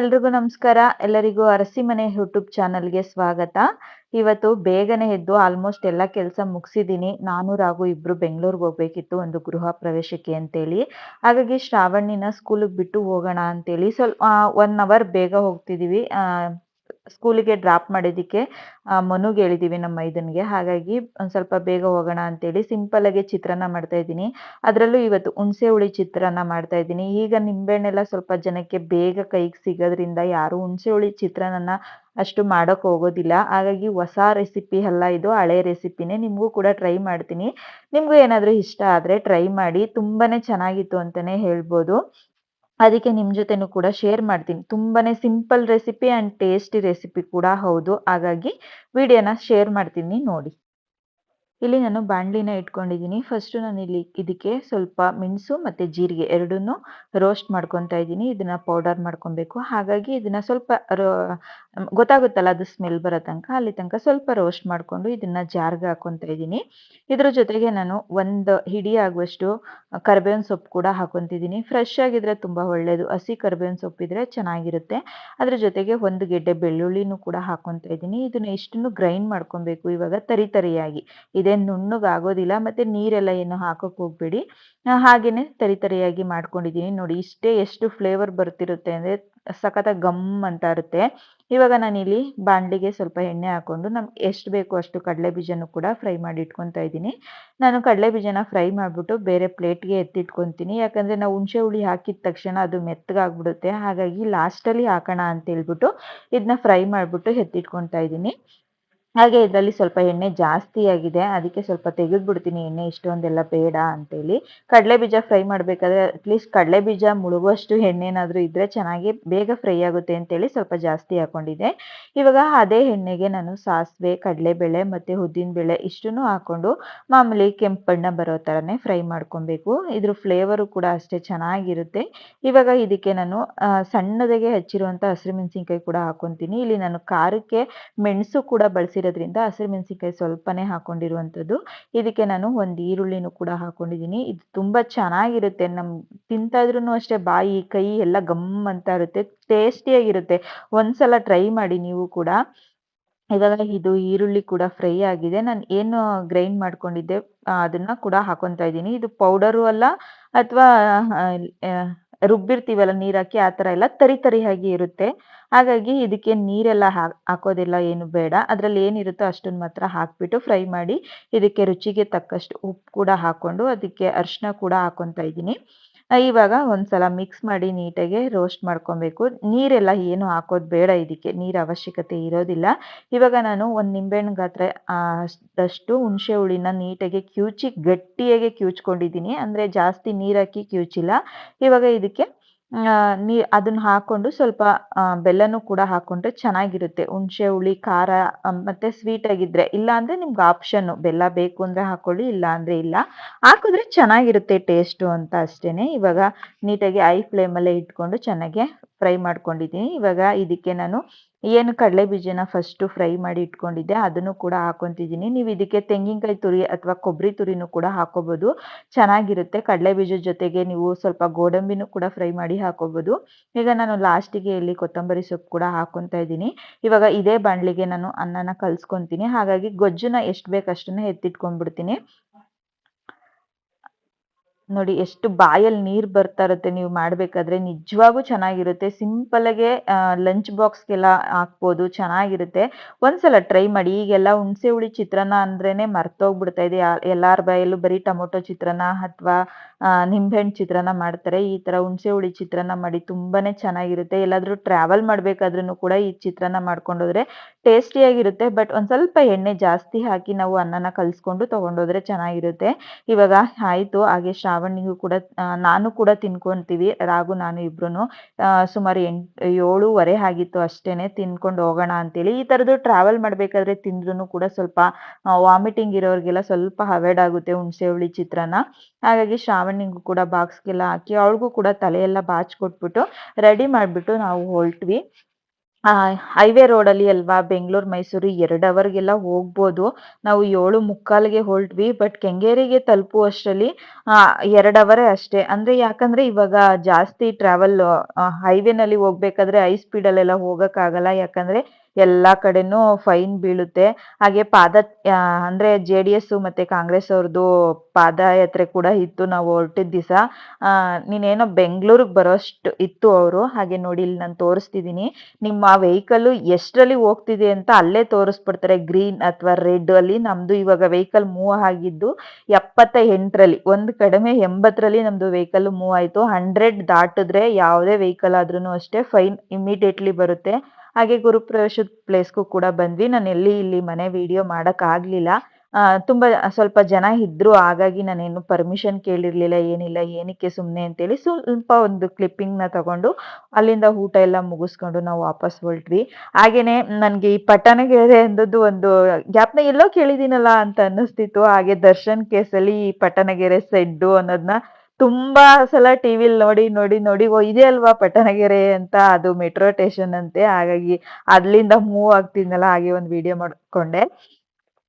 ಎಲ್ರಿಗೂ ನಮಸ್ಕಾರ. ಎಲ್ಲರಿಗೂ ಅರಸಿ ಮನೆ ಯೂಟ್ಯೂಬ್ ಚಾನಲ್ಗೆ ಸ್ವಾಗತ. ಇವತ್ತು ಬೇಗನೆ ಎದ್ದು ಆಲ್ಮೋಸ್ಟ್ ಎಲ್ಲ ಕೆಲಸ ಮುಗಿಸಿದ್ದೀನಿ. ನಾನು ರಾಗು ಇಬ್ರು ಬೆಂಗಳೂರಿಗೆ ಹೋಗ್ಬೇಕಿತ್ತು ಒಂದು ಗೃಹ ಪ್ರವೇಶಕ್ಕೆ ಅಂತೇಳಿ. ಹಾಗಾಗಿ ಶ್ರಾವಣಿನ ಸ್ಕೂಲಿಗೆ ಬಿಟ್ಟು ಹೋಗೋಣ ಅಂತೇಳಿ. ಸ್ವಲ್ಪ ಒನ್ ಅವರ್ ಬೇಗ ಹೋಗ್ತಿದ್ದೀವಿ ಸ್ಕೂಲಿಗೆ ಡ್ರಾಪ್ ಮಾಡಿದ್ದಕ್ಕೆ ಮನುಗೆ ಹೇಳಿದ್ದೀವಿ ನಮ್ಮ ಮೈದನ್ಗೆ. ಹಾಗಾಗಿ ಒಂದು ಸ್ವಲ್ಪ ಬೇಗ ಹೋಗೋಣ ಅಂತೇಳಿ ಸಿಂಪಲ್ಲಾಗಿ ಚಿತ್ರಾನ್ನ ಮಾಡ್ತಾ ಇದ್ದೀನಿ. ಅದರಲ್ಲೂ ಇವತ್ತು ಹುಣಸೆ ಹುಳಿ ಚಿತ್ರಾನ್ನ ಮಾಡ್ತಾ ಇದ್ದೀನಿ. ಈಗ ನಿಂಬೆಹಣ್ಣೆಲ್ಲ ಸ್ವಲ್ಪ ಜನಕ್ಕೆ ಬೇಗ ಕೈಗೆ ಸಿಗೋದ್ರಿಂದ ಯಾರು ಹುಣಸೆ ಹುಳಿ ಚಿತ್ರಾನ್ನ ಅಷ್ಟು ಮಾಡೋಕ್ಕೆ ಹೋಗೋದಿಲ್ಲ. ಹಾಗಾಗಿ ಹೊಸ ರೆಸಿಪಿ ಎಲ್ಲ ಇದು, ಹಳೆ ರೆಸಿಪಿನೇ. ನಿಮಗೂ ಕೂಡ ಟ್ರೈ ಮಾಡ್ತೀನಿ. ನಿಮಗೂ ಏನಾದರೂ ಇಷ್ಟ ಆದರೆ ಟ್ರೈ ಮಾಡಿ. ತುಂಬಾ ಚೆನ್ನಾಗಿತ್ತು ಅಂತಲೇ ಹೇಳ್ಬೋದು. ಅದಕ್ಕೆ ನಿಮ್ಮ ಜೊತೆನೂ ಕೂಡ ಶೇರ್ ಮಾಡ್ತೀನಿ. ತುಂಬಾನೇ simple recipe and tasty recipe ಕೂಡ ಹೌದು. ಹಾಗಾಗಿ ವಿಡಿಯೋನ ಶೇರ್ ಮಾಡ್ತೀನಿ ನೋಡಿ. ಇಲ್ಲಿ ನಾನು ಬಾಣಲಿನ ಇಟ್ಕೊಂಡಿದ್ದೀನಿ. ಫಸ್ಟು ನಾನು ಇಲ್ಲಿ ಇದಕ್ಕೆ ಸ್ವಲ್ಪ ಮೆಣಸು ಮತ್ತು ಜೀರಿಗೆ ಎರಡನ್ನೂ ರೋಸ್ಟ್ ಮಾಡ್ಕೊತಾ ಇದ್ದೀನಿ. ಇದನ್ನು ಪೌಡರ್ ಮಾಡ್ಕೊಬೇಕು. ಹಾಗಾಗಿ ಇದನ್ನು ಸ್ವಲ್ಪ ರೋ, ಗೊತ್ತಾಗುತ್ತಲ್ಲ ಅದು ಸ್ಮೆಲ್ ಬರೋ ತನಕ. ಅಲ್ಲಿ ತನಕ ಸ್ವಲ್ಪ ರೋಸ್ಟ್ ಮಾಡಿಕೊಂಡು ಇದನ್ನು ಜಾರ್ಗೆ ಹಾಕೊತಾ ಇದ್ದೀನಿ. ಇದ್ರ ಜೊತೆಗೆ ನಾನು ಒಂದು ಹಿಡಿ ಆಗುವಷ್ಟು ಕರಿಬೇವಿನ ಸೊಪ್ಪು ಕೂಡ ಹಾಕೊತಿದ್ದೀನಿ. ಫ್ರೆಶ್ ಆಗಿದ್ರೆ ತುಂಬ ಒಳ್ಳೆಯದು ಹಸಿ ಕರಿಬೇವಿನ ಸೊಪ್ಪಿದ್ರೆ ಚೆನ್ನಾಗಿರುತ್ತೆ. ಅದ್ರ ಜೊತೆಗೆ ಒಂದು ಗೆಡ್ಡೆ ಬೆಳ್ಳುಳ್ಳಿನೂ ಕೂಡ ಹಾಕೊತಾ ಇದ್ದೀನಿ. ಇದನ್ನು ಇಷ್ಟನ್ನು ಗ್ರೈಂಡ್ ಮಾಡ್ಕೊಬೇಕು. ಇವಾಗ ತರಿ ತರಿಯಾಗಿ. ಇದೆ ಇದೇನು ನುಣ್ಣಗಾಗೋದಿಲ್ಲ, ಮತ್ತು ನೀರೆಲ್ಲ ಏನು ಹಾಕೋಕೆ ಹೋಗಬೇಡಿ. ಹಾಗೆಯೇ ತರಿ ತರಿಯಾಗಿ ಮಾಡ್ಕೊಂಡಿದ್ದೀನಿ. ನೋಡಿ, ಇಷ್ಟೇ ಎಷ್ಟು ಫ್ಲೇವರ್ ಬರ್ತಿರುತ್ತೆ ಅಂದರೆ ಸಖತ್ತಾಗಿ ಗಮ್ ಅಂತ ಇರುತ್ತೆ. ಇವಾಗ ನಾನಿಲ್ಲಿ ಬಾಣಲಿಗೆ ಸ್ವಲ್ಪ ಎಣ್ಣೆ ಹಾಕ್ಕೊಂಡು ನಮ್ಗೆ ಎಷ್ಟು ಬೇಕೋ ಅಷ್ಟು ಕಡಲೆ ಬೀಜನೂ ಕೂಡ ಫ್ರೈ ಮಾಡಿ ಇಟ್ಕೊತಾ ಇದ್ದೀನಿ. ನಾನು ಕಡಲೆ ಬೀಜನ ಫ್ರೈ ಮಾಡಿಬಿಟ್ಟು ಬೇರೆ ಪ್ಲೇಟ್ಗೆ ಎತ್ತಿಟ್ಕೊತೀನಿ. ಯಾಕಂದರೆ ನಾವು ಹುಣಸೆ ಹುಳಿ ಹಾಕಿದ ತಕ್ಷಣ ಅದು ಮೆತ್ತಗಾಗ್ಬಿಡುತ್ತೆ. ಹಾಗಾಗಿ ಲಾಸ್ಟಲ್ಲಿ ಹಾಕೋಣ ಅಂತೇಳ್ಬಿಟ್ಟು ಇದನ್ನ ಫ್ರೈ ಮಾಡಿಬಿಟ್ಟು ಎತ್ತಿಟ್ಕೊತಾ ಇದ್ದೀನಿ. ಹಾಗೆ ಇದರಲ್ಲಿ ಸ್ವಲ್ಪ ಎಣ್ಣೆ ಜಾಸ್ತಿ ಆಗಿದೆ. ಅದಕ್ಕೆ ಸ್ವಲ್ಪ ತೆಗೆದು ಬಿಡ್ತೀನಿ ಎಣ್ಣೆ ಇಷ್ಟೊಂದೆಲ್ಲ ಬೇಡ ಅಂತೇಳಿ. ಕಡಲೆ ಬೀಜ ಫ್ರೈ ಮಾಡಬೇಕಾದ್ರೆ ಅಟ್ಲೀಸ್ಟ್ ಕಡಲೆ ಬೀಜ ಮುಳುಗುವಷ್ಟು ಎಣ್ಣೆನಾದರೂ ಇದ್ದರೆ ಚೆನ್ನಾಗಿ ಬೇಗ ಫ್ರೈ ಆಗುತ್ತೆ ಅಂತೇಳಿ ಸ್ವಲ್ಪ ಜಾಸ್ತಿ ಹಾಕ್ಕೊಂಡಿದ್ದೆ ಇವಾಗ ಅದೇ ಎಣ್ಣೆಗೆ ನಾನು ಸಾಸಿವೆ, ಕಡಲೆಬೇಳೆ ಮತ್ತು ಉದ್ದಿನಬೇಳೆ ಇಷ್ಟನ್ನು ಹಾಕ್ಕೊಂಡು ಮಾಮೂಲಿ ಕೆಂಪು ಬಣ್ಣ ಬರೋ ಥರನೇ ಫ್ರೈ ಮಾಡ್ಕೊಬೇಕು. ಇದ್ರ ಫ್ಲೇವರು ಕೂಡ ಅಷ್ಟೇ ಚೆನ್ನಾಗಿರುತ್ತೆ. ಇವಾಗ ಇದಕ್ಕೆ ನಾನು ಸಣ್ಣದಾಗೆ ಹಚ್ಚಿರುವಂಥ ಹಸಿರು ಮೆಣಸಿನ್ಕಾಯಿ ಕೂಡ ಹಾಕ್ಕೊತೀನಿ ಇಲ್ಲಿ ನಾನು ಖಾರಕ್ಕೆ ಮೆಣಸು ಕೂಡ ಬಳಸಿ ಹಸಿರು ಮೆಣಸಿನ್ಕಾಯಿ ಸ್ವಲ್ಪನೇ ಹಾಕೊಂಡಿರುವಂಥದ್ದು. ಇದಕ್ಕೆ ನಾನು ಒಂದು ಈರುಳ್ಳಿನೂ ಕೂಡ ಹಾಕೊಂಡಿದ್ದೀನಿ. ಇದು ತುಂಬ ಚೆನ್ನಾಗಿರುತ್ತೆ. ನಮ್ಮ ತಿಂತಾ ಇದ್ರೂ ಅಷ್ಟೇ ಬಾಯಿ, ಕೈ ಎಲ್ಲ ಗಮ್ ಅಂತ ಇರುತ್ತೆ. ಟೇಸ್ಟಿಯಾಗಿರುತ್ತೆ. ಒಂದ್ಸಲ ಟ್ರೈ ಮಾಡಿ ನೀವು ಕೂಡ. ಇವಾಗ ಇದು ಈರುಳ್ಳಿ ಕೂಡ ಫ್ರೈ ಆಗಿದೆ. ನಾನು ಏನು ಗ್ರೈಂಡ್ ಮಾಡ್ಕೊಂಡಿದ್ದೆ, ಅದನ್ನ ಕೂಡ ಹಾಕೊತಾ ಇದ್ದೀನಿ. ಇದು ಪೌಡರು ಅಲ್ಲ, ಅಥವಾ ರುಬ್ಬಿರ್ತೀವಲ್ಲ ನೀರು ಹಾಕಿ, ಆ ಥರ ಎಲ್ಲ ತರಿ ತರಿಯಾಗಿ ಇರುತ್ತೆ. ಹಾಗಾಗಿ ಇದಕ್ಕೆ ನೀರೆಲ್ಲ ಹಾಕೋದಿಲ್ಲ, ಏನು ಬೇಡ. ಅದರಲ್ಲಿ ಏನಿರುತ್ತೋ ಅಷ್ಟನ್ನು ಮಾತ್ರ ಹಾಕಿಬಿಟ್ಟು ಫ್ರೈ ಮಾಡಿ, ಇದಕ್ಕೆ ರುಚಿಗೆ ತಕ್ಕಷ್ಟು ಉಪ್ಪು ಕೂಡ ಹಾಕ್ಕೊಂಡು ಅದಕ್ಕೆ ಅರಿಶಿನ ಕೂಡ ಹಾಕೊತಾ ಇದ್ದೀನಿ. ಇವಾಗ ಒಂದ್ಸಲ ಮಿಕ್ಸ್ ಮಾಡಿ ನೀಟಾಗಿ ರೋಸ್ಟ್ ಮಾಡ್ಕೊಬೇಕು. ನೀರೆಲ್ಲ ಏನು ಹಾಕೋದು ಬೇಡ ಇದಕ್ಕೆ, ನೀರು ಅವಶ್ಯಕತೆ ಇರೋದಿಲ್ಲ. ಇವಾಗ ನಾನು ಒಂದು ನಿಂಬೆಹಣ್ಣು ಗಾತ್ರ ಅಷ್ಟು ಹುಣಸೆ ಹುಳಿನ ನೀಟಾಗಿ ಕ್ಯೂಚಿ, ಗಟ್ಟಿಯಾಗಿ ಕ್ಯೂಚ್ಕೊಂಡಿದ್ದೀನಿ. ಅಂದರೆ ಜಾಸ್ತಿ ನೀರು ಹಾಕಿ ಕ್ಯೂಚಿಲ್ಲ. ಇವಾಗ ಇದಕ್ಕೆ ನೀ ಅದನ್ನ ಹಾಕೊಂಡು ಸ್ವಲ್ಪ ಬೆಲ್ಲನೂ ಕೂಡ ಹಾಕೊಂಡ್ರೆ ಚೆನ್ನಾಗಿರುತ್ತೆ. ಹುಣಸೆ ಹುಳಿ ಖಾರ ಮತ್ತೆ ಸ್ವೀಟ್ ಆಗಿದ್ರೆ. ಇಲ್ಲ ಅಂದ್ರೆ ನಿಮ್ಗೆ ಆಪ್ಷನ್ನು ಬೆಲ್ಲ ಬೇಕು ಅಂದ್ರೆ ಹಾಕೊಳ್ಳಿ, ಇಲ್ಲ ಅಂದ್ರೆ ಇಲ್ಲ. ಹಾಕಿದ್ರೆ ಚೆನ್ನಾಗಿರುತ್ತೆ ಟೇಸ್ಟು ಅಂತ ಅಷ್ಟೇನೆ. ಇವಾಗ ನೀಟಾಗಿ ಐ ಫ್ಲೇಮಲ್ಲೇ ಇಟ್ಕೊಂಡು ಚೆನ್ನಾಗಿ ಫ್ರೈ ಮಾಡ್ಕೊಂಡಿದ್ದೀನಿ. ಇವಾಗ ಇದಕ್ಕೆ ನಾನು ಏನು ಕಡಲೆ ಬೀಜನ ಫಸ್ಟು ಫ್ರೈ ಮಾಡಿ ಇಟ್ಕೊಂಡಿದ್ದೆ, ಅದನ್ನು ಕೂಡ ಹಾಕೊತಿದ್ದೀನಿ. ನೀವು ಇದಕ್ಕೆ ತೆಂಗಿನಕಾಯಿ ತುರಿ ಅಥವಾ ಕೊಬ್ಬರಿ ತುರಿನೂ ಕೂಡ ಹಾಕೋಬೋದು. ಚೆನ್ನಾಗಿರುತ್ತೆ. ಕಡಲೆ ಬೀಜದ ಜೊತೆಗೆ ನೀವು ಸ್ವಲ್ಪ ಗೋಡಂಬಿನೂ ಕೂಡ ಫ್ರೈ ಮಾಡಿ ಹಾಕೋಬೋದು. ಈಗ ನಾನು ಲಾಸ್ಟಿಗೆ ಇಲ್ಲಿ ಕೊತ್ತಂಬರಿ ಸೊಪ್ಪು ಕೂಡ ಹಾಕೊತಾ ಇದ್ದೀನಿ. ಇವಾಗ ಇದೇ ಬಾಣಲಿಗೆ ನಾನು ಅನ್ನನ ಕಲ್ಸ್ಕೊತೀನಿ. ಹಾಗಾಗಿ ಗೊಜ್ಜುನ ಎಷ್ಟು ಬೇಕು ಅಷ್ಟನ್ನು ಎತ್ತಿಟ್ಕೊಂಡ್ಬಿಡ್ತೀನಿ. ನೋಡಿ ಎಷ್ಟು ಬಾಯಲ್ಲಿ ನೀರು ಬರ್ತಾ ಇರುತ್ತೆ ನೀವು ಮಾಡಬೇಕಾದ್ರೆ ನಿಜವಾಗೂ ಚೆನ್ನಾಗಿರುತ್ತೆ. ಸಿಂಪಲಾಗೆ ಲಂಚ್ ಬಾಕ್ಸ್ಗೆಲ್ಲ ಹಾಕ್ಬೋದು, ಚೆನ್ನಾಗಿರುತ್ತೆ. ಒಂದ್ಸಲ ಟ್ರೈ ಮಾಡಿ, ಈಗೆಲ್ಲ ಹುಣಸೆ ಹುಳಿ ಚಿತ್ರಾನ್ನ ಅಂದ್ರೇ ಮರ್ತೋಗ್ಬಿಡ್ತಾ ಇದೆ. ಎಲ್ಲರ ಬಾಯಲ್ಲೂ ಬರೀ ಟೊಮೊಟೊ ಚಿತ್ರಾನ್ನ ಅಥವಾ ನಿಂಬೆಹಣ್ಣು ಚಿತ್ರಾನ್ನ ಮಾಡ್ತಾರೆ. ಈ ಥರ ಹುಣಸೆ ಹುಳಿ ಚಿತ್ರಾನ್ನ ಮಾಡಿ ತುಂಬಾ ಚೆನ್ನಾಗಿರುತ್ತೆ. ಎಲ್ಲಾದರೂ ಟ್ರಾವೆಲ್ ಮಾಡಬೇಕಾದ್ರೂ ಕೂಡ ಈ ಚಿತ್ರಾನ್ನ ಮಾಡ್ಕೊಂಡೋದ್ರೆ ಟೇಸ್ಟಿಯಾಗಿರುತ್ತೆ ಬಟ್ ಒಂದು ಸ್ವಲ್ಪ ಎಣ್ಣೆ ಜಾಸ್ತಿ ಹಾಕಿ ನಾವು ಅನ್ನನ ಕಲಿಸ್ಕೊಂಡು ತೊಗೊಂಡೋದ್ರೆ ಚೆನ್ನಾಗಿರುತ್ತೆ. ಇವಾಗ ಆಯಿತು, ಹಾಗೆ ಶ್ರಾವಣಿಗೂ ಕೂಡ ನಾನು ಕೂಡ ತಿನ್ಕೊಂತೀವಿ ರಾಗು ನಾನು ಇಬ್ರು ಸುಮಾರು ಎಂಟು, ಏಳುವರೆ ಆಗಿತ್ತು ಅಷ್ಟೇನೆ ತಿನ್ಕೊಂಡು ಹೋಗೋಣ ಅಂತೇಳಿ. ಈ ಥರದ್ದು ಟ್ರಾವೆಲ್ ಮಾಡಬೇಕಾದ್ರೆ ತಿಂದ್ರೂ ಕೂಡ ಸ್ವಲ್ಪ ವಾಮಿಟಿಂಗ್ ಇರೋರಿಗೆಲ್ಲ ಸ್ವಲ್ಪ ಅವಾಯ್ಡ್ ಆಗುತ್ತೆ ಹುಣಸೆ ಹುಳಿ ಚಿತ್ರಾನ್ನ. ಹಾಗಾಗಿ ಶ್ರಾವಣಿಗೂ ಕೂಡ ಬಾಕ್ಸ್ಗೆಲ್ಲ ಹಾಕಿ, ಅವಳಿಗೂ ಕೂಡ ತಲೆಯೆಲ್ಲ ಬಾಚ್ಕೊಟ್ಬಿಟ್ಟು ರೆಡಿ ಮಾಡಿಬಿಟ್ಟು ನಾವು ಹೊರಟ್ವಿ. ಆ ಹೈವೇ ರೋಡಲ್ಲಿ ಅಲ್ವಾ ಬೆಂಗಳೂರು ಮೈಸೂರು ಎರಡು ಅವರ್ಗೆಲ್ಲ ಹೋಗ್ಬೋದು. ನಾವು ಏಳು ಮುಕ್ಕಾಲಿಗೆ ಹೊರಟ್ವಿ ಬಟ್ ಕೆಂಗೇರಿಗೆ ತಲುಪುವಷ್ಟರಲ್ಲಿ ಎರಡು ಅವರೇ ಅಷ್ಟೇ. ಅಂದ್ರೆ ಯಾಕಂದ್ರೆ ಇವಾಗ ಜಾಸ್ತಿ ಟ್ರಾವೆಲ್ ಹೈವೇನಲ್ಲಿ ಹೋಗ್ಬೇಕಾದ್ರೆ ಹೈ ಸ್ಪೀಡಲ್ಲೆಲ್ಲ ಹೋಗೋಕ್ಕಾಗಲ್ಲ. ಯಾಕಂದ್ರೆ ಎಲ್ಲಾ ಕಡೆನೂ ಫೈನ್ ಬೀಳುತ್ತೆ. ಹಾಗೆ ಪಾದ ಅಂದ್ರೆ ಜೆ ಡಿ ಎಸ್ ಮತ್ತೆ ಕಾಂಗ್ರೆಸ್ ಅವ್ರದ್ದು ಪಾದಯಾತ್ರೆ ಕೂಡ ಇತ್ತು ನಾವು ಹೊರಟಿದ್ದ ದಿವಸ. ನೀನೇನೋ ಬೆಂಗಳೂರಿಗೆ ಬರೋಷ್ಟು ಇತ್ತು ಅವರು. ಹಾಗೆ ನೋಡಿ ಇಲ್ಲಿ ನಾನು ತೋರಿಸ್ತಿದ್ದೀನಿ ನಿಮ್ಮ ವೆಹಿಕಲ್ ಎಷ್ಟರಲ್ಲಿ ಹೋಗ್ತಿದೆ ಅಂತ ಅಲ್ಲೇ ತೋರಿಸ್ಬಿಡ್ತಾರೆ. ಗ್ರೀನ್ ಅಥವಾ ರೆಡ್ ಅಲ್ಲಿ. ನಮ್ದು ಇವಾಗ ವೆಹಿಕಲ್ ಮೂವ್ ಆಗಿದ್ದು ಎಪ್ಪತ್ತ ಎಂಟರಲ್ಲಿ ಒಂದು ಕಡಿಮೆ ಎಂಬತ್ತರಲ್ಲಿ ನಮ್ದು ವೆಹಿಕಲ್ ಮೂವ್ ಆಯ್ತು. ಹಂಡ್ರೆಡ್ ದಾಟಿದ್ರೆ ಯಾವುದೇ ವೆಹಿಕಲ್ ಆದ್ರೂ ಅಷ್ಟೇ ಫೈನ್ ಇಮಿಡಿಯೇಟ್ಲಿ ಬರುತ್ತೆ. ಹಾಗೆ ಗುರುಪ್ರವೇಶದ ಪ್ಲೇಸ್ಗೂ ಕೂಡ ಬಂದ್ವಿ. ನಾನು ಎಲ್ಲಿ ಇಲ್ಲಿ ಮನೆ ವಿಡಿಯೋ ಮಾಡೋಕ್ಕಾಗಲಿಲ್ಲ ತುಂಬ ಸ್ವಲ್ಪ ಜನ ಇದ್ದರು ಹಾಗಾಗಿ ನಾನೇನು ಪರ್ಮಿಷನ್ ಕೇಳಿರಲಿಲ್ಲ, ಏನಿಲ್ಲ, ಏನಕ್ಕೆ ಸುಮ್ಮನೆ ಅಂತೇಳಿ ಸ್ವಲ್ಪ ಒಂದು ಕ್ಲಿಪ್ಪಿಂಗ್ನ ತಗೊಂಡು ಅಲ್ಲಿಂದ ಊಟ ಎಲ್ಲ ಮುಗಿಸ್ಕೊಂಡು ನಾವು ವಾಪಸ್ ಹೊರಟ್ವಿ. ಹಾಗೇನೆ ನನಗೆ ಈ ಪಟ್ಟಣಗೆರೆ ಅಂದದ್ದು ಒಂದು ಗ್ಯಾಪ್ನ ಎಲ್ಲೋ ಕೇಳಿದ್ದೀನಲ್ಲ ಅಂತ ಅನ್ನಿಸ್ತಿತ್ತು. ಹಾಗೆ ದರ್ಶನ್ ಕೇಸಲ್ಲಿ ಈ ಪಟ್ಟಣಗೆರೆ ಸೆಡ್ಡು ಅನ್ನೋದನ್ನ ತುಂಬಾ ಸಲ ಟಿವಿಲಿ ನೋಡಿ ನೋಡಿ ನೋಡಿ, ಓ, ಇದೆ ಅಲ್ವಾ ಪಟ್ಟಣಗೆರೆ ಅಂತ ಅದು ಮೆಟ್ರೋ ಸ್ಟೇಷನ್ ಅಂತೆ. ಹಾಗಾಗಿ ಅಲ್ಲಿಂದ ಮೂವ್ ಆಗ್ತಿದ್ನಲ್ಲ, ಹಾಗೆ ಒಂದು ವಿಡಿಯೋ ಮಾಡ್ಕೊಂಡೆ.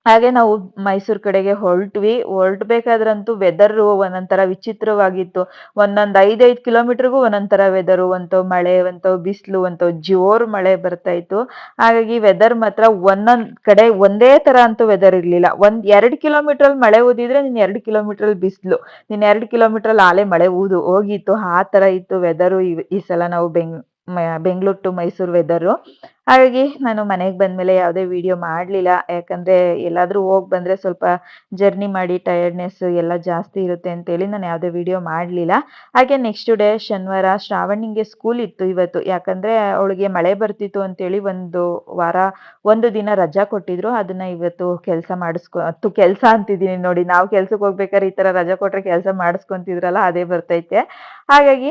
ಹಾಗೆ ನಾವು ಮೈಸೂರು ಕಡೆಗೆ ಹೊರಟ್ವಿ. ಹೊರಡ್ಬೇಕಾದ್ರಂತೂ ವೆದರ್ ಒಂದೊಂಥರ ವಿಚಿತ್ರವಾಗಿತ್ತು. ಒಂದೊಂದ್ ಐದೈದು ಕಿಲೋಮೀಟರ್ಗೂ ಒಂದೊಂದ್ ವೆದರು ಒಂತೋ ಮಳೆ ಒಂತೋ ಬಿಸಿಲು ಒಂತೋ ಜೋರ್ ಮಳೆ ಬರ್ತಾ ಇತ್ತು. ಹಾಗಾಗಿ ವೆದರ್ ಮಾತ್ರ ಒಂದೊಂದ್ ಕಡೆ ಒಂದೇ ತರ ಅಂತೂ ವೆದರ್ ಇರ್ಲಿಲ್ಲ. ಒಂದ್ ಎರಡ್ ಕಿಲೋಮೀಟರ್ ಅಲ್ಲಿ ಮಳೆ ಊದಿದ್ರೆ ನೀನ್ ಎರಡ್ ಕಿಲೋಮೀಟರ್ ಅಲ್ಲಿ ಬಿಸಿಲು, ನೀನ್ ಎರಡ್ ಕಿಲೋಮೀಟರ್ ಅಲ್ಲಿ ಆಲೆ ಮಳೆ ಊದು ಹೋಗಿತ್ತು. ಆ ತರ ಇತ್ತು ವೆದರು ಈ ಸಲ ನಾವು ಬೆಂಗ್ ಬೆಂಗಳೂರು ಟು ಮೈಸೂರು ವೆದರು ಹಾಗಾಗಿ ನಾನು ಮನೆಗೆ ಬಂದ್ಮೇಲೆ ಯಾವುದೇ ವಿಡಿಯೋ ಮಾಡಲಿಲ್ಲ. ಯಾಕಂದ್ರೆ ಎಲ್ಲಾದರೂ ಹೋಗಿ ಬಂದ್ರೆ ಸ್ವಲ್ಪ ಜರ್ನಿ ಮಾಡಿ ಟಯರ್ಡ್ನೆಸ್ ಎಲ್ಲ ಜಾಸ್ತಿ ಇರುತ್ತೆ ಅಂತೇಳಿ ನಾನು ಯಾವುದೇ ವಿಡಿಯೋ ಮಾಡಲಿಲ್ಲ. ಹಾಗೆ ನೆಕ್ಸ್ಟ್ ಡೇ ಶನಿವಾರ ಶ್ರಾವಣಿಗೆ ಸ್ಕೂಲ್ ಇತ್ತು ಇವತ್ತು. ಯಾಕಂದ್ರೆ ಅವಳಿಗೆ ಮಳೆ ಬರ್ತಿತ್ತು ಅಂತೇಳಿ ಒಂದು ವಾರ, ಒಂದು ದಿನ ರಜಾ ಕೊಟ್ಟಿದ್ರು. ಅದನ್ನ ಇವತ್ತು ಕೆಲಸ ಮಾಡಿಸ್ಕೊ ಕೆಲಸ ಅಂತಿದ್ದೀನಿ ನೋಡಿ. ನಾವು ಕೆಲ್ಸಕ್ಕೆ ಹೋಗ್ಬೇಕಾದ್ರೆ ಈ ತರ ರಜಾ ಕೊಟ್ರೆ ಕೆಲಸ ಮಾಡಿಸ್ಕೊಂತಿದ್ರಲ್ಲ, ಅದೇ ಬರ್ತೈತೆ. ಹಾಗಾಗಿ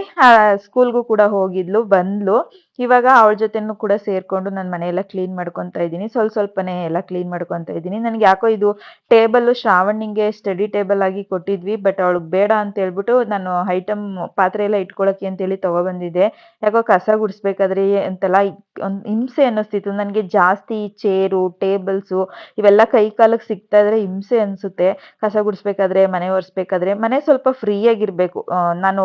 ಸ್ಕೂಲ್ಗೂ ಕೂಡ ಹೋಗಿದ್ಲು ಬಂದ್ಲು. ಇವಾಗ ಅವಳ ಜೊತೆನೂ ಕೂಡ ಸೇರ್ಕೊಂಡು ನಾನು ಮನೆಯೆಲ್ಲ ಕ್ಲೀನ್ ಮಾಡ್ಕೊತಾ ಇದ್ದೀನಿ. ಸ್ವಲ್ಪ ಸ್ವಲ್ಪನೇ ಎಲ್ಲ ಕ್ಲೀನ್ ಮಾಡ್ಕೊತಾ ಇದ್ದೀನಿ. ನನಗೆ ಯಾಕೋ ಇದು ಟೇಬಲ್ ಶ್ರಾವಣಿಗೆ ಸ್ಟಡಿ ಟೇಬಲ್ ಆಗಿ ಕೊಟ್ಟಿದ್ವಿ ಬಟ್ ಅವಳಿಗೆ ಬೇಡ ಅಂತ ಹೇಳ್ಬಿಟ್ಟು ನಾನು ಐಟಮ್ ಪಾತ್ರೆ ಎಲ್ಲ ಇಟ್ಕೊಳಕ್ಕೆ ಅಂತೇಳಿ ತಗೊಬಂದಿದ್ದೆ. ಯಾಕೋ ಕಸ ಗುಡಿಸ್ಬೇಕಾದ್ರೆ ಅಂತೆಲ್ಲ ಒಂದು ಹಿಂಸೆ ಅನ್ನಿಸ್ತಿತ್ತು. ನನಗೆ ಜಾಸ್ತಿ ಚೇರು ಟೇಬಲ್ಸು ಇವೆಲ್ಲ ಕೈ ಕಾಲಕ್ಕೆ ಸಿಗ್ತಾ ಇದ್ರೆ ಹಿಂಸೆ ಅನಿಸುತ್ತೆ. ಕಸ ಗುಡಿಸ್ಬೇಕಾದ್ರೆ, ಮನೆ ಒರೆಸ್ಬೇಕಾದ್ರೆ ಮನೆ ಸ್ವಲ್ಪ ಫ್ರೀ ಆಗಿರ್ಬೇಕು. ನಾನು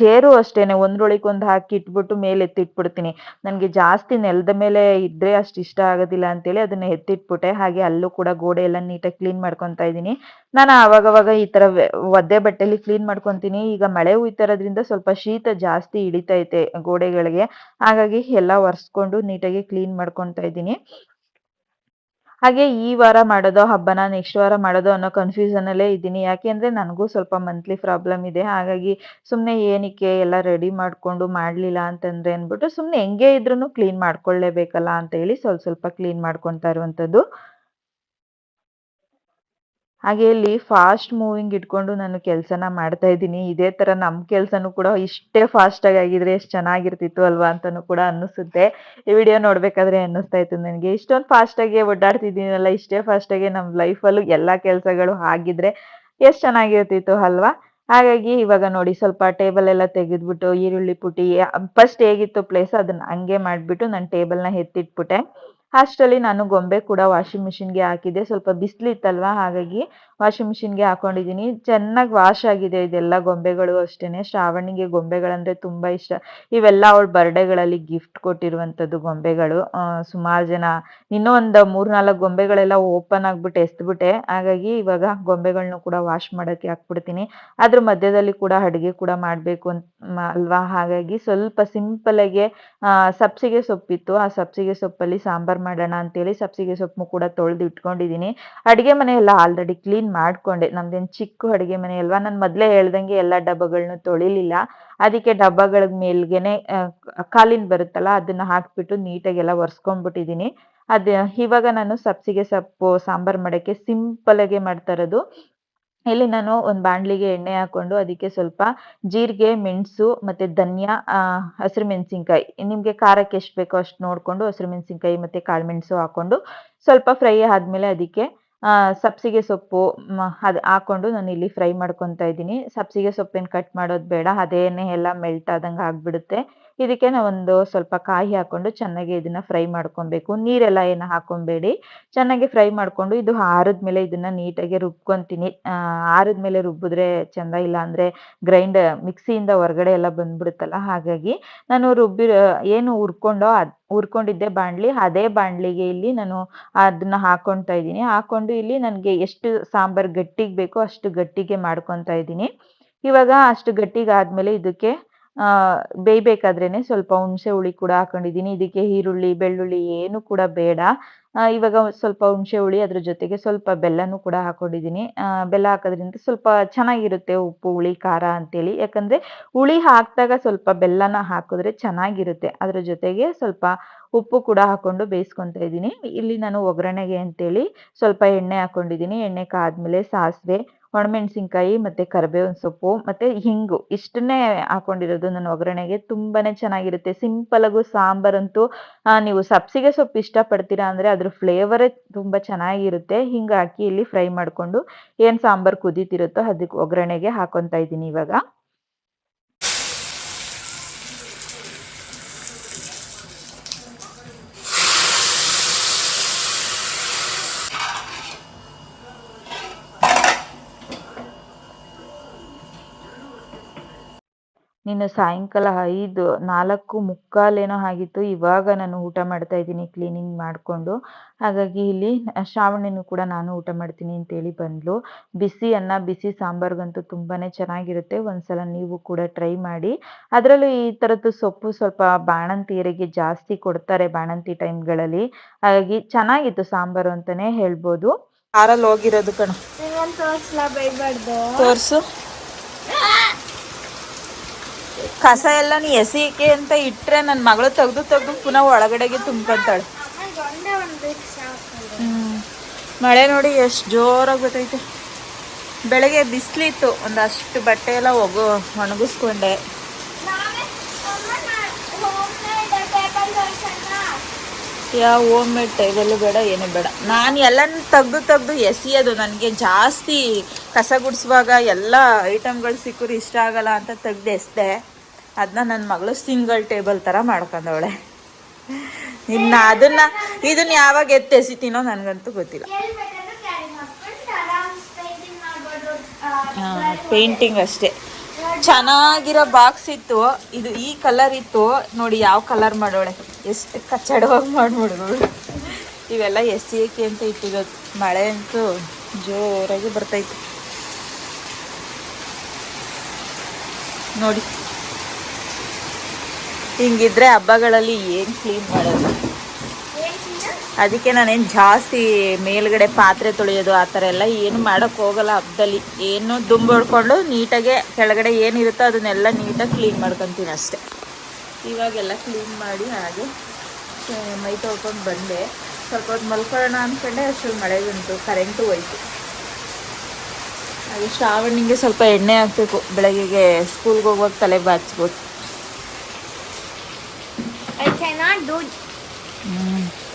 ಚೇರು ಅಷ್ಟೇನೆ, ಒಂದ್ರೊಳಗೆ ಒಂದು ಹಾಕಿ ಇಟ್ಬಿಟ್ಟು ಮೇಲೆ ಎತ್ತಿಟ್ಬಿಡ್ತೀನಿ ನನಗೆ ಜಾಸ್ತಿ ನೆಲದ ಮೇಲೆ ಇದ್ರೆ ಅಷ್ಟು ಇಷ್ಟ ಆಗೋದಿಲ್ಲ ಅಂತೇಳಿ ಅದನ್ನ ಎತ್ತಿಟ್ಬಿಟ್ಟೆ. ಹಾಗೆ ಅಲ್ಲೂ ಕೂಡ ಗೋಡೆ ಎಲ್ಲ ನೀಟಾಗಿ ಕ್ಲೀನ್ ಮಾಡ್ಕೊತಾ ಇದ್ದೀನಿ. ನಾನು ಅವಾಗವಾಗ ಈ ತರ ಒದ್ದೆ ಬಟ್ಟೆಲಿ ಕ್ಲೀನ್ ಮಾಡ್ಕೊತೀನಿ. ಈಗ ಮಳೆ ಹುಯ್ತಾರೋದ್ರಿಂದ ಸ್ವಲ್ಪ ಶೀತ ಜಾಸ್ತಿ ಹಿಡಿತೈತೆ ಗೋಡೆಗಳಿಗೆ. ಹಾಗಾಗಿ ಎಲ್ಲ ಒರೆಸ್ಕೊಂಡು ನೀಟಾಗಿ ಕ್ಲೀನ್ ಮಾಡ್ಕೊತಾ ಇದ್ದೀನಿ. ಹಾಗೆ ಈ ವಾರ ಮಾಡೋದೋ, ಹಬ್ಬನ ನೆಕ್ಸ್ಟ್ ವಾರ ಮಾಡೋದೋ ಅನ್ನೋ ಕನ್ಫ್ಯೂಷನಲ್ಲೇ ಇದ್ದೀನಿ. ಯಾಕೆ ಅಂದ್ರೆ ನನಗೂ ಸ್ವಲ್ಪ ಮಂತ್ಲಿ ಪ್ರಾಬ್ಲಮ್ ಇದೆ. ಹಾಗಾಗಿ ಸುಮ್ಮನೆ ಏನಕ್ಕೆ ಎಲ್ಲ ರೆಡಿ ಮಾಡ್ಕೊಂಡು ಮಾಡಲಿಲ್ಲ ಅಂತಂದ್ರೆ ಅಂದ್ಬಿಟ್ಟು ಸುಮ್ಮನೆ ಹೆಂಗೆ ಇದ್ರೂ ಕ್ಲೀನ್ ಮಾಡ್ಕೊಳ್ಳೇಬೇಕಲ್ಲ ಅಂತ ಹೇಳಿ ಸ್ವಲ್ಪ ಸ್ವಲ್ಪ ಕ್ಲೀನ್ ಮಾಡ್ಕೊತಾ ಇರುವಂಥದ್ದು. ಹಾಗೆ ಇಲ್ಲಿ ಫಾಸ್ಟ್ ಮೂವಿಂಗ್ ಇಟ್ಕೊಂಡು ನಾನು ಕೆಲಸನ ಮಾಡ್ತಾ ಇದ್ದೀನಿ. ಇದೇ ತರ ನಮ್ಮ ಕೆಲಸನೂ ಕೂಡ ಇಷ್ಟೇ ಫಾಸ್ಟ್ ಆಗಿ ಆಗಿದ್ರೆ ಎಷ್ಟು ಚೆನ್ನಾಗಿರ್ತಿತ್ತು ಅಲ್ವಾ ಅಂತಾನೂ ಕೂಡ ಅನ್ನಿಸುತ್ತೆ. ಈ ವಿಡಿಯೋ ನೋಡ್ಬೇಕಾದ್ರೆ ಅನ್ನಿಸ್ತಾ ಇತ್ತು ನನಗೆ. ಇಷ್ಟೊಂದು ಫಾಸ್ಟ್ ಆಗಿ ಓಡಾಡ್ತಿದ್ದೀನಲ್ಲ, ಇಷ್ಟೇ ಫಾಸ್ಟ್ ಆಗಿ ನಮ್ಮ ಲೈಫಲ್ಲೂ ಎಲ್ಲ ಕೆಲಸಗಳು ಆಗಿದ್ರೆ ಎಷ್ಟು ಚೆನ್ನಾಗಿರ್ತಿತ್ತು ಅಲ್ವಾ? ಹಾಗಾಗಿ ಇವಾಗ ನೋಡಿ ಸ್ವಲ್ಪ ಟೇಬಲ್ ಎಲ್ಲ ತೆಗೆದ್ಬಿಟ್ಟು, ಈರುಳ್ಳಿ ಪುಟಿ ಫಸ್ಟ್ ಹೇಗಿತ್ತು ಪ್ಲೇಸ್ ಅದನ್ನ ಹಂಗೆ ಮಾಡಿಬಿಟ್ಟು ನಾನು ಟೇಬಲ್ನ ಎತ್ತಿಟ್ಬಿಟ್ಟೆ. ಅಷ್ಟರಲ್ಲಿ ನಾನು ಗೊಂಬೆ ಕೂಡ ವಾಷಿಂಗ್ ಮಿಷಿನ್ಗೆ ಹಾಕಿದ್ದೆ. ಸ್ವಲ್ಪ ಬಿಸಿಲಿತ್ತಲ್ವಾ? ಹಾಗಾಗಿ ವಾಷಿಂಗ್ ಮಿಷಿನ್ಗೆ ಹಾಕೊಂಡಿದ್ದೀನಿ. ಚೆನ್ನಾಗಿ ವಾಶ್ ಆಗಿದೆ ಇದೆಲ್ಲ ಗೊಂಬೆಗಳು ಅಷ್ಟೇನೆ. ಶ್ರಾವಣಿಗೆ ಗೊಂಬೆಗಳಂದ್ರೆ ತುಂಬಾ ಇಷ್ಟ. ಇವೆಲ್ಲ ಅವಳ ಬರ್ಡೇಗಳಲ್ಲಿ ಗಿಫ್ಟ್ ಕೊಟ್ಟಿರುವಂಥದ್ದು ಗೊಂಬೆಗಳು. ಸುಮಾರು ಜನ ಇನ್ನೂ ಒಂದು ಮೂರ್ನಾಲ್ಕು ಗೊಂಬೆಗಳೆಲ್ಲ ಓಪನ್ ಆಗ್ಬಿಟ್ಟು ಎಸ್ದ್ಬಿಟ್ಟೆ ಹಾಗಾಗಿ ಇವಾಗ ಗೊಂಬೆಗಳನ್ನೂ ಕೂಡ ವಾಶ್ ಮಾಡೋಕ್ಕೆ ಹಾಕ್ಬಿಡ್ತೀನಿ. ಅದ್ರ ಮಧ್ಯದಲ್ಲಿ ಕೂಡ ಅಡುಗೆ ಕೂಡ ಮಾಡಬೇಕು ಅಂತ ಅಲ್ವಾ? ಹಾಗಾಗಿ ಸ್ವಲ್ಪ ಸಿಂಪಲ್ ಆಗಿ ಸಬ್ಸಿಗೆ ಸೊಪ್ಪಿತ್ತು. ಆ ಸಬ್ಸಿಗೆ ಸೊಪ್ಪಲ್ಲಿ ಸಾಂಬಾರ್ ಮಾಡೋಣ ಅಂತೇಳಿ ಸಬ್ಸಿಗೆ ಸೊಪ್ಪು ಕೂಡ ತೊಳೆದು ಇಟ್ಕೊಂಡಿದ್ದೀನಿ ಅಡುಗೆ ಮನೆ ಎಲ್ಲ ಆಲ್ರೆಡಿ ಕ್ಲೀನ್ ಮಾಡ್ಕೊಂಡೆ? ನಮ್ದೇನು ಚಿಕ್ಕ ಅಡುಗೆ ಮನೆ ಅಲ್ವಾ? ನಾನು ಮೊದಲೇ ಹೇಳ್ದಂಗೆ ಎಲ್ಲ ಡಬ್ಬಗಳನ್ನ ತೊಳಿಲಿಲ್ಲ. ಅದಕ್ಕೆ ಡಬ್ಬಗಳ ಮೇಲ್ಗೆನೆ ಕಾಲಿನ ಬರುತ್ತಲ್ಲ, ಅದನ್ನ ಹಾಕ್ಬಿಟ್ಟು ನೀಟಾಗಿ ಎಲ್ಲ ಒರೆಸ್ಕೊಂಡ್ಬಿಟ್ಟಿದ್ದೀನಿ ಅದೇ, ಇವಾಗ ನಾನು ಸಬ್ಸಿಗೆ ಸೊಪ್ಪು, ಸಾಂಬಾರ್ ಮಾಡೋಕ್ಕೆ ಸಿಂಪಲ್ ಆಗಿ ಮಾಡ್ತಾ ಇರೋದು. ಇಲ್ಲಿ ನಾನು ಒಂದು ಬಾಂಡ್ಲಿಗೆ ಎಣ್ಣೆ ಹಾಕೊಂಡು ಅದಕ್ಕೆ ಸ್ವಲ್ಪ ಜೀರಿಗೆ, ಮೆಣಸು ಮತ್ತೆ ಧನಿಯಾ ಹಸಿರು ಮೆಣಸಿನ್ಕಾಯಿ. ನಿಮಗೆ ಖಾರಕ್ಕೆ ಎಷ್ಟು ಬೇಕೋ ಅಷ್ಟು ನೋಡ್ಕೊಂಡು ಹಸಿರು ಮೆಣಸಿನ್ಕಾಯಿ ಮತ್ತೆ ಕಾಳು ಮೆಣಸು ಹಾಕೊಂಡು ಸ್ವಲ್ಪ ಫ್ರೈ ಆದ್ಮೇಲೆ ಅದಕ್ಕೆ ಸಬ್ಸಿಗೆ ಸೊಪ್ಪು ಅದು ಅದು ಹಾಕ್ಕೊಂಡು ಇಲ್ಲಿ ಫ್ರೈ ಮಾಡ್ಕೊತಾ ಇದ್ದೀನಿ. ಸಬ್ಸಿಗೆ ಸೊಪ್ಪೇನು ಕಟ್ ಮಾಡೋದು ಬೇಡ, ಅದೇನೆ ಎಲ್ಲ ಮೆಲ್ಟ್ ಆದಂಗೆ ಆಗಿಬಿಡುತ್ತೆ. ಇದಕ್ಕೆ ನಾವೊಂದು ಸ್ವಲ್ಪ ಕಾಯಿ ಹಾಕೊಂಡು ಚೆನ್ನಾಗಿ ಇದನ್ನ ಫ್ರೈ ಮಾಡ್ಕೊಬೇಕು. ನೀರೆಲ್ಲ ಏನು ಹಾಕೊಬೇಡಿ. ಚೆನ್ನಾಗಿ ಫ್ರೈ ಮಾಡಿಕೊಂಡು ಇದು ಆರಿದ್ಮೇಲೆ ಇದನ್ನ ನೀಟಾಗಿ ರುಬ್ಕೊತೀನಿ. ಆರಿದ್ಮೇಲೆ ರುಬ್ಬಿದ್ರೆ ಚೆಂದ ಇಲ್ಲ ಅಂದರೆ ಗ್ರೈಂಡ್, ಮಿಕ್ಸಿಯಿಂದ ಹೊರಗಡೆ ಎಲ್ಲ ಬಂದ್ಬಿಡುತ್ತಲ್ಲ, ಹಾಗಾಗಿ ನಾನು ರುಬ್ಬಿ ಏನು ಹುರ್ಕೊಂಡೋ ಅದು, ಹುರ್ಕೊಂಡಿದ್ದೆ ಬಾಣಲಿ, ಅದೇ ಬಾಣಲಿಗೆ ಇಲ್ಲಿ ನಾನು ಅದನ್ನ ಹಾಕೊಂತಾ ಇದ್ದೀನಿ. ಹಾಕೊಂಡು ಇಲ್ಲಿ ನನಗೆ ಎಷ್ಟು ಸಾಂಬಾರು ಗಟ್ಟಿಗೆ ಬೇಕೋ ಅಷ್ಟು ಗಟ್ಟಿಗೆ ಮಾಡ್ಕೊತಾ ಇದ್ದೀನಿ. ಇವಾಗ ಅಷ್ಟು ಗಟ್ಟಿಗೆ ಆದಮೇಲೆ ಇದಕ್ಕೆ ಬೇಯಬೇಕಾದ್ರೇ ಸ್ವಲ್ಪ ಹುಣಸೆ ಹುಳಿ ಕೂಡ ಹಾಕೊಂಡಿದ್ದೀನಿ. ಇದಕ್ಕೆ ಈರುಳ್ಳಿ, ಬೆಳ್ಳುಳ್ಳಿ ಏನು ಕೂಡ ಬೇಡ. ಇವಾಗ ಸ್ವಲ್ಪ ಹುಣಸೆ ಹುಳಿ ಅದ್ರ ಜೊತೆಗೆ ಸ್ವಲ್ಪ ಬೆಲ್ಲನೂ ಕೂಡ ಹಾಕೊಂಡಿದ್ದೀನಿ. ಬೆಲ್ಲ ಹಾಕೋದ್ರಿಂದ ಸ್ವಲ್ಪ ಚೆನ್ನಾಗಿರುತ್ತೆ ಉಪ್ಪು, ಹುಳಿ, ಖಾರ ಅಂತೇಳಿ. ಯಾಕಂದರೆ ಹುಳಿ ಹಾಕಿದಾಗ ಸ್ವಲ್ಪ ಬೆಲ್ಲನ ಹಾಕಿದ್ರೆ ಚೆನ್ನಾಗಿರುತ್ತೆ. ಅದ್ರ ಜೊತೆಗೆ ಸ್ವಲ್ಪ ಉಪ್ಪು ಕೂಡ ಹಾಕ್ಕೊಂಡು ಬೇಯಿಸ್ಕೊತಾ ಇದ್ದೀನಿ. ಇಲ್ಲಿ ನಾನು ಒಗ್ಗರಣೆಗೆ ಅಂತೇಳಿ ಸ್ವಲ್ಪ ಎಣ್ಣೆ ಹಾಕೊಂಡಿದ್ದೀನಿ. ಎಣ್ಣೆ ಕಾದ್ಮೇಲೆ ಸಾಸಿವೆ ಒಣಮೆಣಸಿನ್ಕಾಯಿ ಮತ್ತೆ ಕರಿಬೇವಿನ ಸೊಪ್ಪು, ಮತ್ತೆ ಹಿಂಗು. ಇಷ್ಟನ್ನೇ ಹಾಕೊಂಡಿರೋದು ನಾನು ಒಗ್ಗರಣೆಗೆ. ತುಂಬಾ ಚೆನ್ನಾಗಿರುತ್ತೆ. ಸಿಂಪಲಾಗೂ ಸಾಂಬಾರಂತೂ ನೀವು ಸಬ್ಸಿಗೆ ಸೊಪ್ಪು ಇಷ್ಟಪಡ್ತೀರಾ ಅಂದರೆ ಅದ್ರ ಫ್ಲೇವರೇ ತುಂಬ ಚೆನ್ನಾಗಿರುತ್ತೆ. ಹಿಂಗೆ ಹಾಕಿ ಇಲ್ಲಿ ಫ್ರೈ ಮಾಡಿಕೊಂಡು ಏನು ಸಾಂಬಾರ್ ಕುದೀತಿರುತ್ತೋ ಅದಕ್ಕೆ ಒಗ್ಗರಣೆಗೆ ಹಾಕೊತಾ ಇದ್ದೀನಿ ಇವಾಗ. ನಿನ್ನೆ ಸಾಯಂಕಾಲ ಐದು ನಾಲ್ಕು ಮುಕ್ಕಾಲೇನೋ ಆಗಿತ್ತು. ಇವಾಗ ನಾನು ಊಟ ಮಾಡ್ತಾ ಇದ್ದೀನಿ ಕ್ಲೀನಿಂಗ್ ಮಾಡಿಕೊಂಡು. ಹಾಗಾಗಿ ಇಲ್ಲಿ ಶ್ರಾವಣಿನೂ ಕೂಡ ನಾನು ಊಟ ಮಾಡ್ತೀನಿ ಅಂತೇಳಿ ಬಂದಳು ಬಿಸಿ ಅನ್ನ ಬಿಸಿ ಸಾಂಬಾರ್ಗಂತೂ ತುಂಬಾ ಚೆನ್ನಾಗಿರುತ್ತೆ. ಒಂದ್ಸಲ ನೀವು ಕೂಡ ಟ್ರೈ ಮಾಡಿ. ಅದರಲ್ಲೂ ಈ ಥರದ್ದು ಸೊಪ್ಪು ಸ್ವಲ್ಪ ಬಾಣಂತಿಯರಿಗೆ ಜಾಸ್ತಿ ಕೊಡ್ತಾರೆ ಬಾಣಂತಿ ಟೈಮ್ಗಳಲ್ಲಿ ಹಾಗಾಗಿ ಚೆನ್ನಾಗಿತ್ತು ಸಾಂಬಾರು ಅಂತಲೇ ಹೇಳ್ಬೋದು. ಕಾರಲ್ಲಿ ಹೋಗಿರೋದು ಕಣ? ತೋರಿಸು. ಕಸ ಎಲ್ಲ ನೀ ಎಸಿಕೆ ಅಂತ ಇಟ್ಟರೆ ನನ್ನ ಮಗಳು ತೆಗೆದು ತೆಗೆದು ಪುನಃ ಒಳಗಡೆಗೆ ತುಂಬ್ಕೊಂತಾಳೆ. ಮಳೆ ನೋಡಿ ಎಷ್ಟು ಜೋರಾಗಿ ಬಿಟ್ಟೈತೆ. ಬೆಳಗ್ಗೆ ಬಿಸಿಲಿತ್ತು, ಒಂದಷ್ಟು ಬಟ್ಟೆ ಎಲ್ಲ ಒಗು, ಒಣಗಿಸ್ಕೊಂಡೆ. ಯಾವ ಓಮ್ ಮೇಡ್ ಟೇಬಲ್ ಬೇಡ, ಏನು ಬೇಡ. ನಾನು ಎಲ್ಲ ತೆಗ್ದು ತೆಗ್ದು ಎಸಿಯೋದು, ನನಗೆ ಜಾಸ್ತಿ ಕಸ ಗುಡಿಸುವಾಗ ಎಲ್ಲ ಐಟಮ್ಗಳು ಸಿಕ್ಕರು ಇಷ್ಟ ಆಗಲ್ಲ ಅಂತ ತೆಗ್ದು ಎಸ್ದೆ. ಅದನ್ನ ನನ್ನ ಮಗಳು ಸಿಂಗಲ್ ಟೇಬಲ್ ಥರ ಮಾಡ್ಕೊಂಡವಳೆ. ಇನ್ನ ಅದನ್ನ ಇದನ್ನ ಯಾವಾಗ ಎತ್ತೆಸಿತೀನೋ ನನಗಂತೂ ಗೊತ್ತಿಲ್ಲ. ಪೇಂಟಿಂಗ್ ಅಷ್ಟೇ. ಚೆನ್ನಾಗಿರೋ ಬಾಕ್ಸ್ ಇತ್ತು, ಇದು ಈ ಕಲರ್ ಇತ್ತು, ನೋಡಿ ಯಾವ ಕಲರ್ ಮಾಡೋಳೆ. ಎಷ್ಟು ಕಚ್ಚಡವಾಗಿ ಮಾಡ್ಬಿಡೋಳು ಇವೆಲ್ಲ ಎಸ್ ಸಿ ಅಂತ ಇಟ್ಟಿರೋದು ಮಳೆ ಅಂತೂ ಜೋರಾಗಿ ಬರ್ತೈತೆ ನೋಡಿ. ಹಿಂಗಿದ್ರೆ ಹಬ್ಬಗಳಲ್ಲಿ ಏನು ಕ್ಲೀನ್ ಮಾಡೋದು? ಅದಕ್ಕೆ ನಾನೇನು ಜಾಸ್ತಿ ಮೇಲ್ಗಡೆ ಪಾತ್ರೆ ತೊಳೆಯೋದು, ಆ ಥರ ಎಲ್ಲ ಏನು ಮಾಡೋಕ್ಕೆ ಹೋಗಲ್ಲ ಹಬ್ಬದಲ್ಲಿ ಏನು ದುಂಬಡ್ಕೊಂಡು ನೀಟಾಗೆ ಕೆಳಗಡೆ ಏನಿರುತ್ತೋ ಅದನ್ನೆಲ್ಲ ನೀಟಾಗಿ ಕ್ಲೀನ್ ಮಾಡ್ಕೊತೀನಿ ಅಷ್ಟೆ. ಇವಾಗೆಲ್ಲ ಕ್ಲೀನ್ ಮಾಡಿ ಹಾಗೆ ಮೈ ತೊಳ್ಕೊಂಡು ಬಂದೆ. ಸ್ವಲ್ಪ ಹೊತ್ತು ಮಲ್ಕೊಳ್ಳೋಣ ಅಂದ್ಕೊಂಡೆ ಅಷ್ಟು ಮಳೆ ಬಂತು ಕರೆಂಟು ಹೋಯ್ತು. ಹಾಗೆ ಶ್ರಾವಣಿಗೆ ಸ್ವಲ್ಪ ಎಣ್ಣೆ ಹಾಕಬೇಕು, ಬೆಳಗ್ಗೆಗೆ ಸ್ಕೂಲ್ಗೆ ಹೋಗುವಾಗ ತಲೆ ಬಾಚ್ಬೋದು. ना दूध